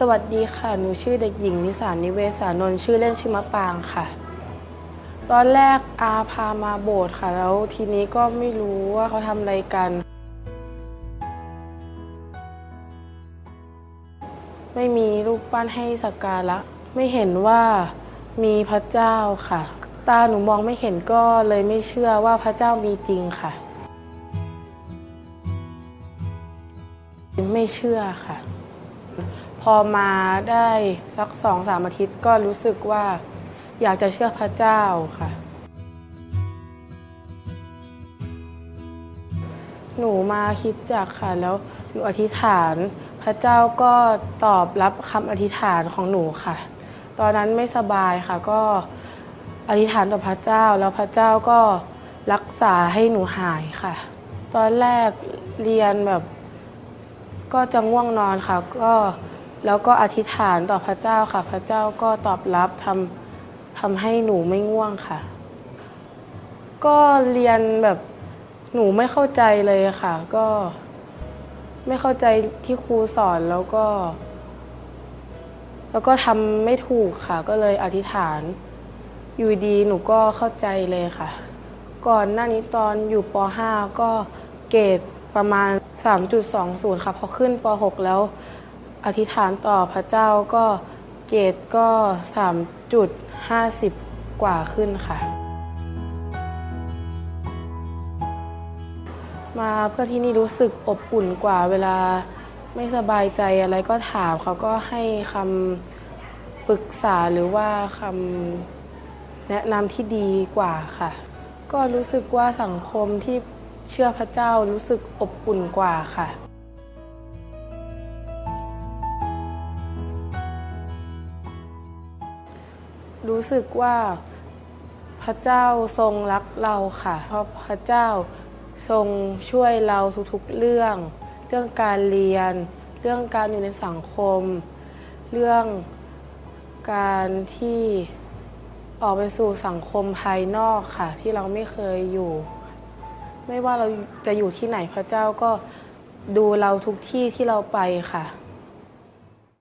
สวัสดีค่ะ หนูชื่อเด็กหญิงนิสานิเวศานนท์ชื่อเล่นชื่อมะปางค่ะ ตอนแรกอาพามาโบสถ์ค่ะ แล้วทีนี้ก็ไม่รู้ว่าเขาทำอะไรกัน ไม่มีรูปปั้นให้สักการะ ไม่เห็นว่ามีพระเจ้าค่ะ ตาหนูมองไม่เห็นก็เลยไม่เชื่อว่าพระเจ้ามีจริงค่ะ ไม่เชื่อค่ะ พอมาได้สักสองสามอาทิตย์ก็รู้สึกว่าอยากจะเชื่อพระเจ้าค่ะ หนูมาคิดจักค่ะ แล้วหนูอธิษฐาน พระเจ้าก็ตอบรับคำอธิษฐานของหนูค่ะ ตอนนั้นไม่สบายค่ะ ก็อธิษฐานต่อพระเจ้า แล้วพระเจ้าก็รักษาให้หนูหายค่ะ ตอนแรกเรียนแบบ ก็จะง่วงนอนค่ะ ก็แล้วก็อธิษฐานต่อพระเจ้าค่ะ พระเจ้าก็ตอบรับทำทำให้หนูไม่ง่วงค่ะ ก็เรียนแบบหนูไม่เข้าใจเลยค่ะ ก็ไม่เข้าใจที่ครูสอนแล้วก็ แล้วก็ทำไม่ถูกค่ะ ก็เลยอธิษฐาน อยู่ดีหนูก็เข้าใจเลยค่ะ ก่อนหน้านี้ตอนอยู่ป .5 ก็เกรด ประมาณ 3.20 ค่ะพอขึ้นป .6 แล้ว อธิษฐานต่อพระเจ้าก็เกรดก็ 3.50 กว่าขึ้นค่ะ มาเพื่อที่นี่รู้สึกอบอุ่นกว่าเวลาไม่สบายใจอะไรก็ถามเขาก็ให้คำปรึกษาหรือว่าคำแนะนำที่ดีกว่าค่ะ ก็รู้สึกว่าสังคมที่ เชื่อพระเจ้ารู้สึกอบอุ่นกว่าค่ะ รู้สึกว่าพระเจ้าทรงรักเราค่ะ เพราะพระเจ้าทรงช่วยเราทุกๆเรื่อง เรื่องการเรียน เรื่องการอยู่ในสังคม เรื่องการที่ออกไปสู่สังคมภายนอกค่ะ ที่เราไม่เคยอยู่ ไม่ว่าเราจะอยู่ที่ไหนพระเจ้าก็ดูเราทุกที่ที่เราไปค่ะ